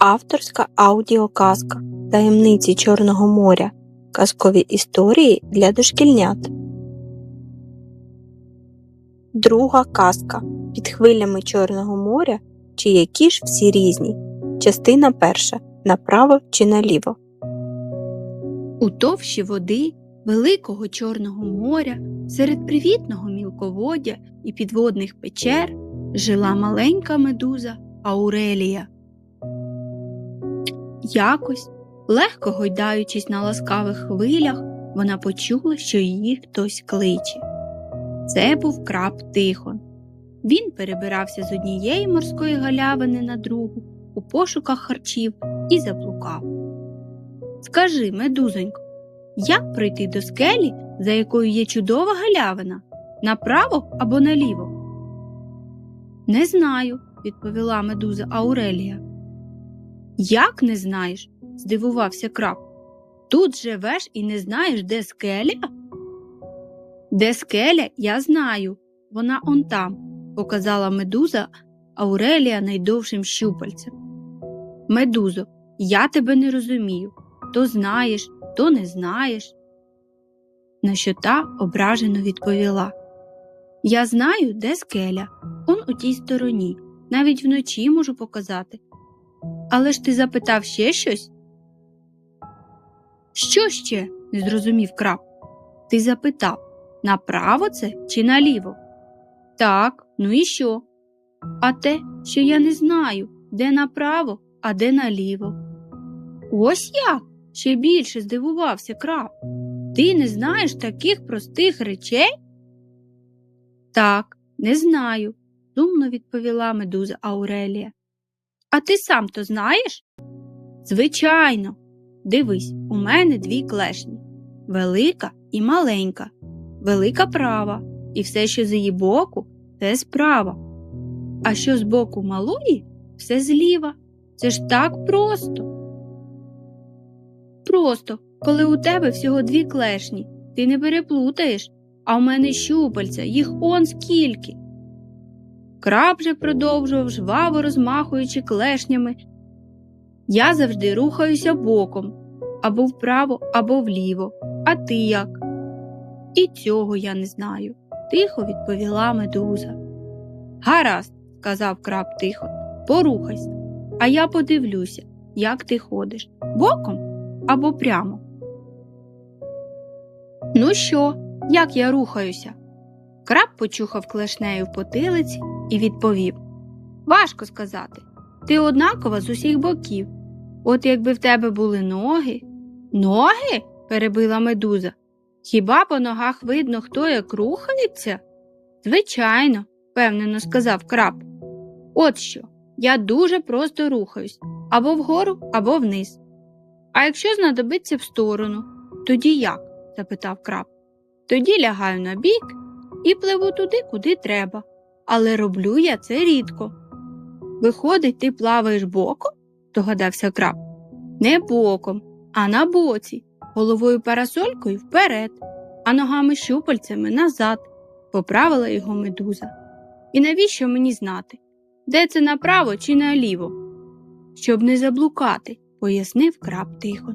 Авторська аудіоказка Таємниці Чорного моря. Казкові історії для дошкільнят. Друга казка Під хвилями Чорного моря. Чи які ж всі різні. Частина перша. Направо чи наліво. У товщі води великого Чорного моря, серед привітного мілководдя і підводних печер жила маленька медуза Аурелія. Якось, легко гойдаючись на ласкавих хвилях, вона почула, що її хтось кличе. Це був краб Тихон. Він перебирався з однієї морської галявини на другу у пошуках харчів і заблукав. Скажи, медузонько, як пройти до скелі, за якою є чудова галявина? Направо або наліво? Не знаю, відповіла медуза Аурелія. Як не знаєш? здивувався краб. Тут живеш і не знаєш, де скеля? Де скеля, я знаю. Вона он там, показала медуза Аурелія найдовшим щупальцем. Медузо, я тебе не розумію. То знаєш, то не знаєш. На що та ображено відповіла Я знаю, де скеля, он у тій стороні, навіть вночі можу показати. Але ж ти запитав ще щось? Що ще? не зрозумів краб. Ти запитав направо це чи наліво? Так, ну і що? А те, що я не знаю, де направо, а де наліво. Ось як? Ще більше здивувався краб. Ти не знаєш таких простих речей? Так, не знаю, сумно відповіла медуза Аурелія. А ти сам то знаєш? Звичайно. Дивись, у мене дві клешні велика і маленька, велика права, і все, що з її боку, це справа. А що з боку малої, все зліва. Це ж так просто. Просто, коли у тебе всього дві клешні, ти не переплутаєш, а в мене щупальця, їх он скільки. Краб же продовжував жваво розмахуючи клешнями. Я завжди рухаюся боком або вправо, або вліво. А ти як? І цього я не знаю, тихо відповіла медуза. Гаразд, сказав краб тихо, порухайся, а я подивлюся, як ти ходиш, боком або прямо. Ну що, як я рухаюся? Краб почухав клешнею в потилиці і відповів Важко сказати. Ти однакова з усіх боків. От якби в тебе були ноги. Ноги? перебила медуза. Хіба по ногах видно, хто як рухається? Звичайно, впевнено сказав краб. От що, я дуже просто рухаюсь або вгору, або вниз. А якщо знадобиться в сторону, тоді як? запитав краб. Тоді лягаю на бік і пливу туди, куди треба. Але роблю я це рідко. Виходить, ти плаваєш боком? догадався краб. Не боком, а на боці, головою парасолькою вперед, а ногами щупальцями назад, поправила його медуза. І навіщо мені знати, де це направо чи наліво? Щоб не заблукати, пояснив краб тихо.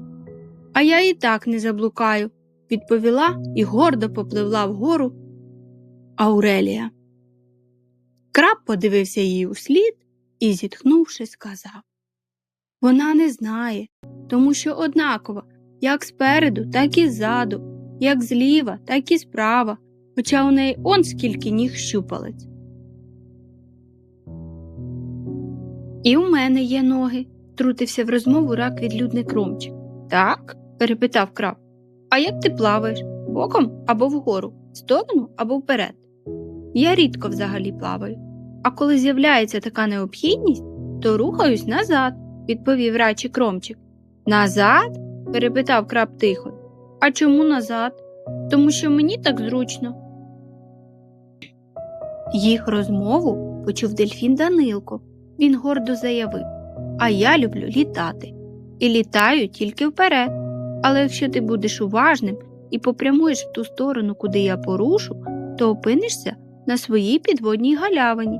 А я і так не заблукаю, відповіла і гордо попливла вгору Аурелія. Краб подивився їй услід і, зітхнувши, сказав Вона не знає, тому що однаково, як спереду, так і ззаду, як зліва, так і справа, хоча у неї он скільки ніг щупалець. І у мене є ноги, трутився в розмову рак відлюдний кромчик. Так? перепитав краб. А як ти плаваєш? Боком або вгору, в сторону або вперед? Я рідко взагалі плаваю. А коли з'являється така необхідність, то рухаюсь назад, відповів рачий кромчик. Назад? перепитав краб тихо. А чому назад? Тому що мені так зручно. Їх розмову почув дельфін Данилко. Він гордо заявив А я люблю літати. І літаю тільки вперед. Але якщо ти будеш уважним і попрямуєш в ту сторону, куди я порушу, то опинишся на своїй підводній галявині.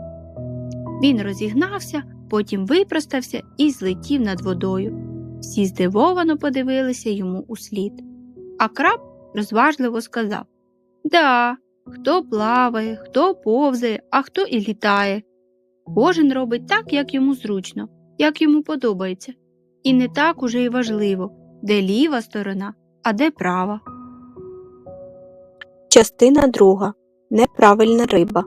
Він розігнався, потім випростався і злетів над водою. Всі здивовано подивилися йому услід. А краб розважливо сказав Да, хто плаває, хто повзає, а хто і літає. Кожен робить так, як йому зручно, як йому подобається. І не так уже й важливо, де ліва сторона, а де права. Частина друга. Неправильна риба.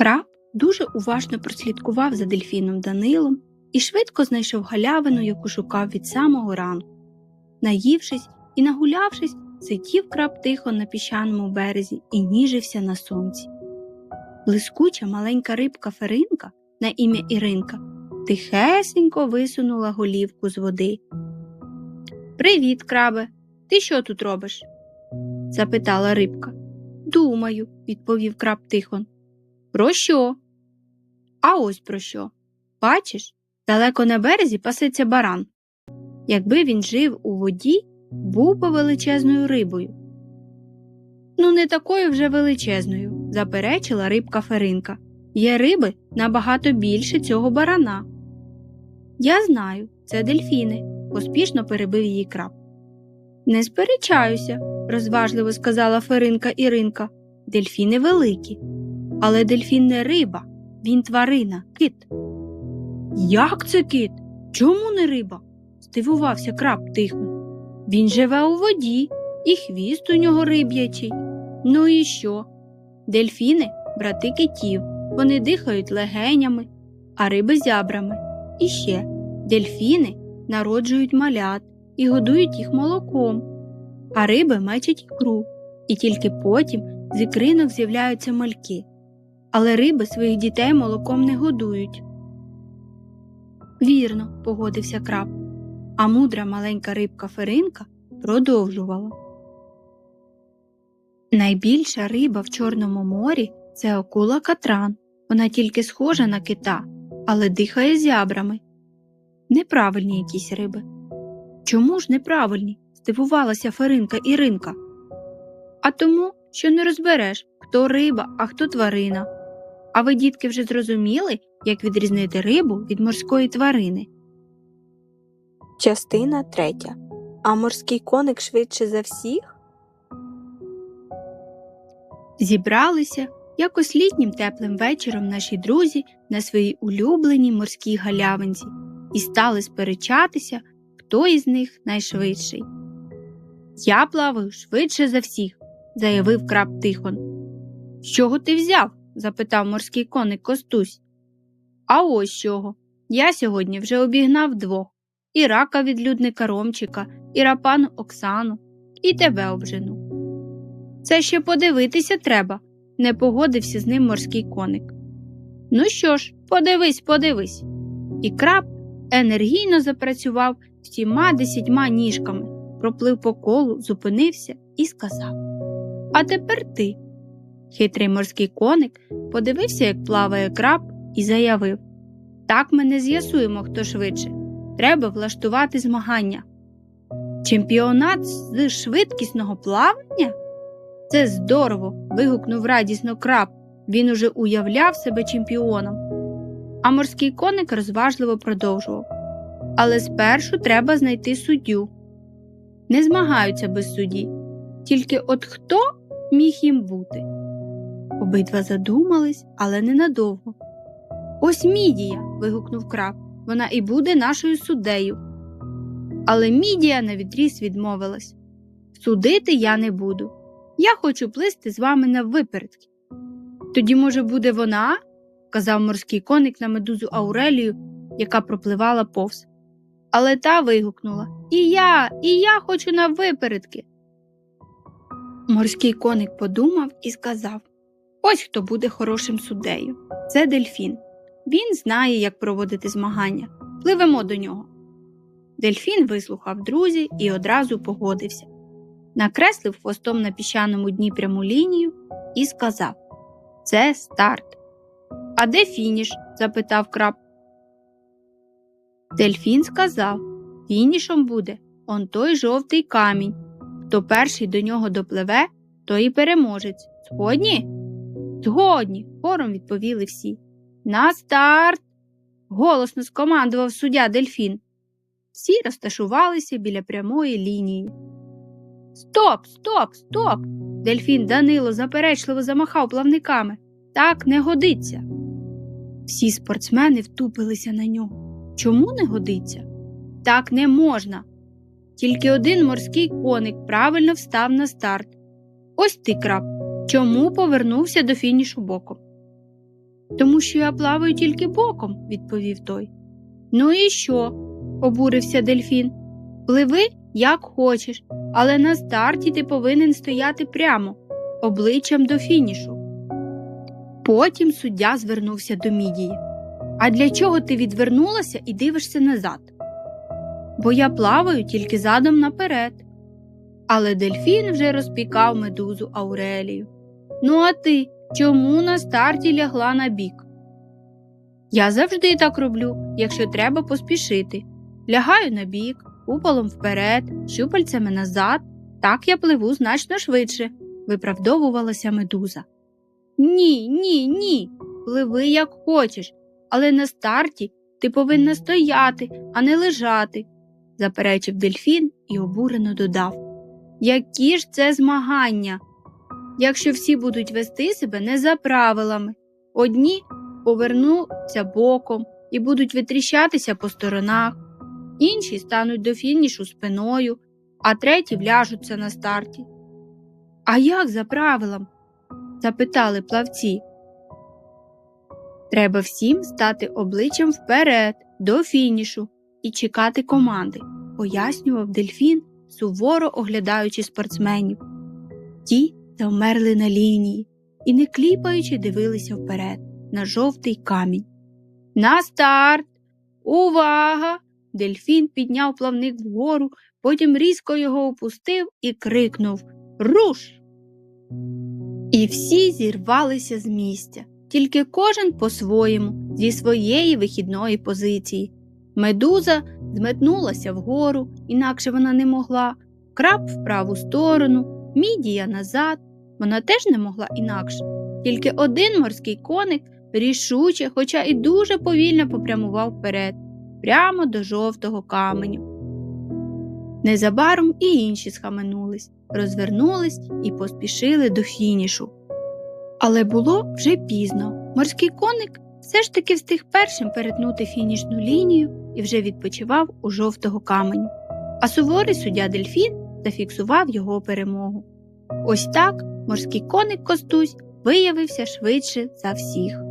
Краб дуже уважно прослідкував за дельфіном Данилом і швидко знайшов галявину, яку шукав від самого ранку. Наївшись і нагулявшись, сидів краб тихо на піщаному березі і ніжився на сонці. Блискуча маленька рибка Феринка на ім'я Іринка тихесенько висунула голівку з води. Привіт, крабе. Ти що тут робиш? запитала рибка. Думаю, відповів краб тихон. Про що? А ось про що. Бачиш, далеко на березі пасеться баран. Якби він жив у воді, був би величезною рибою. Ну, не такою вже величезною, заперечила рибка Феринка. Є риби набагато більше цього барана. Я знаю, це дельфіни, поспішно перебив її краб. Не сперечаюся, розважливо сказала Феринка Іринка. Дельфіни великі. Але дельфін не риба, він тварина, кит. Як це кит? Чому не риба? здивувався краб тихо. Він живе у воді, і хвіст у нього риб'ячий. Ну і що? Дельфіни брати китів, вони дихають легенями, а риби зябрами. І ще дельфіни народжують малят і годують їх молоком, а риби мечуть ікру, і тільки потім з ікринок з'являються мальки. Але риби своїх дітей молоком не годують. Вірно, погодився краб, а мудра маленька рибка Феринка продовжувала. Найбільша риба в Чорному морі це акула катран. Вона тільки схожа на кита, але дихає зябрами. Неправильні якісь риби. Чому ж неправильні? здивувалася Феринка Іринка. А тому, що не розбереш, хто риба, а хто тварина. А ви, дітки, вже зрозуміли, як відрізнити рибу від морської тварини? Частина третя. А морський коник швидше за всіх? Зібралися якось літнім теплим вечором наші друзі на своїй улюбленій морській галявинці і стали сперечатися, хто із них найшвидший. Я плаваю швидше за всіх, заявив краб Тихон. З чого ти взяв? Запитав морський коник Костусь. А ось чого. Я сьогодні вже обігнав двох і рака відлюдника Ромчика, і рапану Оксану, і тебе обжену. Це ще подивитися треба, не погодився з ним морський коник. Ну що ж, подивись, подивись. І краб енергійно запрацював всіма десятьма ніжками, проплив по колу, зупинився і сказав А тепер ти. Хитрий морський коник подивився, як плаває краб, і заявив Так ми не з'ясуємо, хто швидше. Треба влаштувати змагання. Чемпіонат з швидкісного плавання? Це здорово. вигукнув радісно краб. Він уже уявляв себе чемпіоном. А морський коник розважливо продовжував. Але спершу треба знайти суддю. Не змагаються без судді. Тільки от хто міг їм бути? Обидва задумались, але ненадовго. Ось мідія. вигукнув краб. Вона і буде нашою суддею. Але мідія навідріз відмовилась судити я не буду. Я хочу плисти з вами на випередки. Тоді, може, буде вона? казав морський коник на медузу Аурелію, яка пропливала повз. Але та вигукнула І я, і я хочу на випередки. Морський коник подумав і сказав Ось хто буде хорошим суддею. Це дельфін. Він знає, як проводити змагання. Пливемо до нього. Дельфін вислухав друзі і одразу погодився. Накреслив хвостом на піщаному дні пряму лінію і сказав Це старт. А де фініш? запитав краб. Дельфін сказав Фінішом буде он той жовтий камінь. Хто перший до нього допливе, той і переможець. Згодні? Згодні, хором відповіли всі. На старт. голосно скомандував суддя Дельфін. Всі розташувалися біля прямої лінії. Стоп, стоп, стоп. Дельфін Данило заперечливо замахав плавниками. Так не годиться. Всі спортсмени втупилися на нього. Чому не годиться? Так не можна. Тільки один морський коник правильно встав на старт. Ось ти краб. Чому повернувся до фінішу боком? Тому що я плаваю тільки боком, відповів той. Ну і що? обурився дельфін. Пливи, як хочеш, але на старті ти повинен стояти прямо, обличчям до фінішу. Потім суддя звернувся до мідії. А для чого ти відвернулася і дивишся назад? Бо я плаваю тільки задом наперед. Але дельфін вже розпікав медузу Аурелію. Ну, а ти чому на старті лягла на бік? Я завжди так роблю, якщо треба поспішити. Лягаю на бік, куполом вперед, щупальцями назад. Так я пливу значно швидше, виправдовувалася медуза. Ні, ні, ні. Пливи як хочеш, але на старті ти повинна стояти, а не лежати, заперечив дельфін і обурено додав. Які ж це змагання? Якщо всі будуть вести себе не за правилами, одні повернуться боком і будуть витріщатися по сторонах, інші стануть до фінішу спиною, а треті вляжуться на старті. А як за правилам? запитали плавці. Треба всім стати обличчям вперед, до фінішу і чекати команди, пояснював дельфін, суворо оглядаючи спортсменів. Ті завмерли на лінії і, не кліпаючи, дивилися вперед на жовтий камінь. На старт! Увага! Дельфін підняв плавник вгору, потім різко його опустив і крикнув Руш! І всі зірвалися з місця, тільки кожен по-своєму, зі своєї вихідної позиції. Медуза зметнулася вгору, інакше вона не могла, краб в праву сторону, мідія назад. Вона теж не могла інакше. Тільки один морський коник рішуче, хоча і дуже повільно попрямував вперед, прямо до жовтого каменю. Незабаром і інші схаменулись, розвернулись і поспішили до фінішу. Але було вже пізно. Морський коник все ж таки встиг першим перетнути фінішну лінію і вже відпочивав у жовтого каменю. А суворий суддя Дельфін зафіксував його перемогу. Ось так морський коник Костусь виявився швидше за всіх.